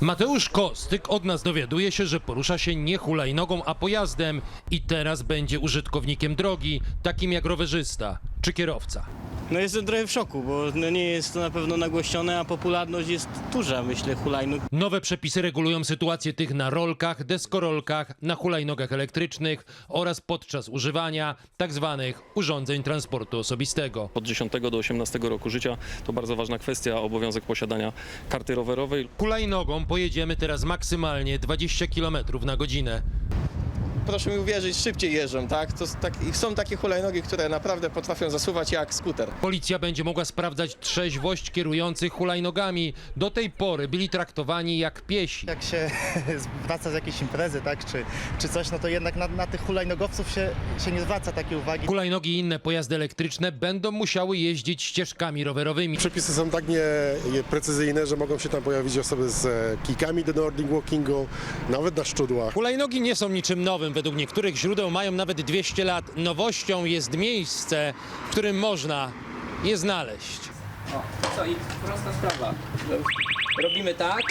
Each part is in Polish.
Mateusz Kostyk od nas dowiaduje się, że porusza się nie hulajnogą, a pojazdem i teraz będzie użytkownikiem drogi, takim jak rowerzysta czy kierowca. No jestem trochę w szoku, bo no nie jest to na pewno nagłośnione, a popularność jest duża, myślę, hulajnóg. Nowe przepisy regulują sytuację tych na rolkach, deskorolkach, na hulajnogach elektrycznych oraz podczas używania tzw. urządzeń transportu osobistego. Od 10 do 18 roku życia to bardzo ważna kwestia, obowiązek posiadania karty rowerowej. Hulajnogą pojedziemy teraz maksymalnie 20 km na godzinę. Proszę mi uwierzyć, szybciej jeżdżą, tak? To tak? I są takie hulajnogi, które naprawdę potrafią zasuwać jak skuter. Policja będzie mogła sprawdzać trzeźwość kierujących hulajnogami. Do tej pory byli traktowani jak piesi. Jak się wraca z jakiejś imprezy, tak, czy, czy coś, no to jednak na, na tych hulajnogowców się, się nie zwraca takiej uwagi. Hulajnogi i inne pojazdy elektryczne będą musiały jeździć ścieżkami rowerowymi. Przepisy są tak nieprecyzyjne, że mogą się tam pojawić osoby z e, kijkami do Nordic Walkingu, nawet na szczudłach. Hulajnogi nie są niczym nowym. Według niektórych źródeł mają nawet 200 lat. Nowością jest miejsce, w którym można je znaleźć. Co i prosta sprawa. Robimy tak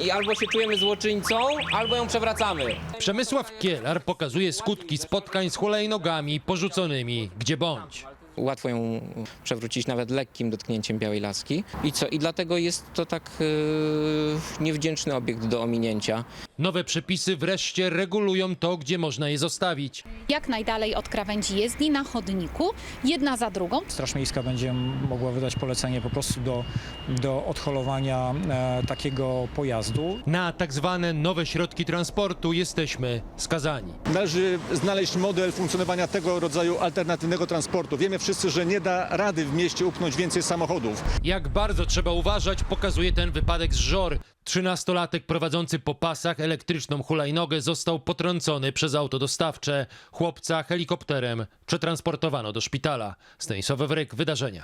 i albo się czujemy złoczyńcą, albo ją przewracamy. Przemysław Kielar pokazuje skutki spotkań z hulajnogami porzuconymi gdzie bądź. Łatwo ją przewrócić nawet lekkim dotknięciem białej laski. I co? I dlatego jest to tak yy, niewdzięczny obiekt do ominięcia. Nowe przepisy wreszcie regulują to, gdzie można je zostawić. jak najdalej od krawędzi jezdni na chodniku, jedna za drugą. Straż Miejska będzie mogła wydać polecenie po prostu do, do odholowania e, takiego pojazdu. Na tak zwane nowe środki transportu jesteśmy skazani. Należy znaleźć model funkcjonowania tego rodzaju alternatywnego transportu. Wiemy wszyscy, że nie da rady w mieście upchnąć więcej samochodów. Jak bardzo trzeba uważać, pokazuje ten wypadek z Żor. Trzynastolatek prowadzący po pasach elektryczną hulajnogę został potrącony przez auto dostawcze. Chłopca helikopterem przetransportowano do szpitala. Stanisław Wryk, wydarzenia.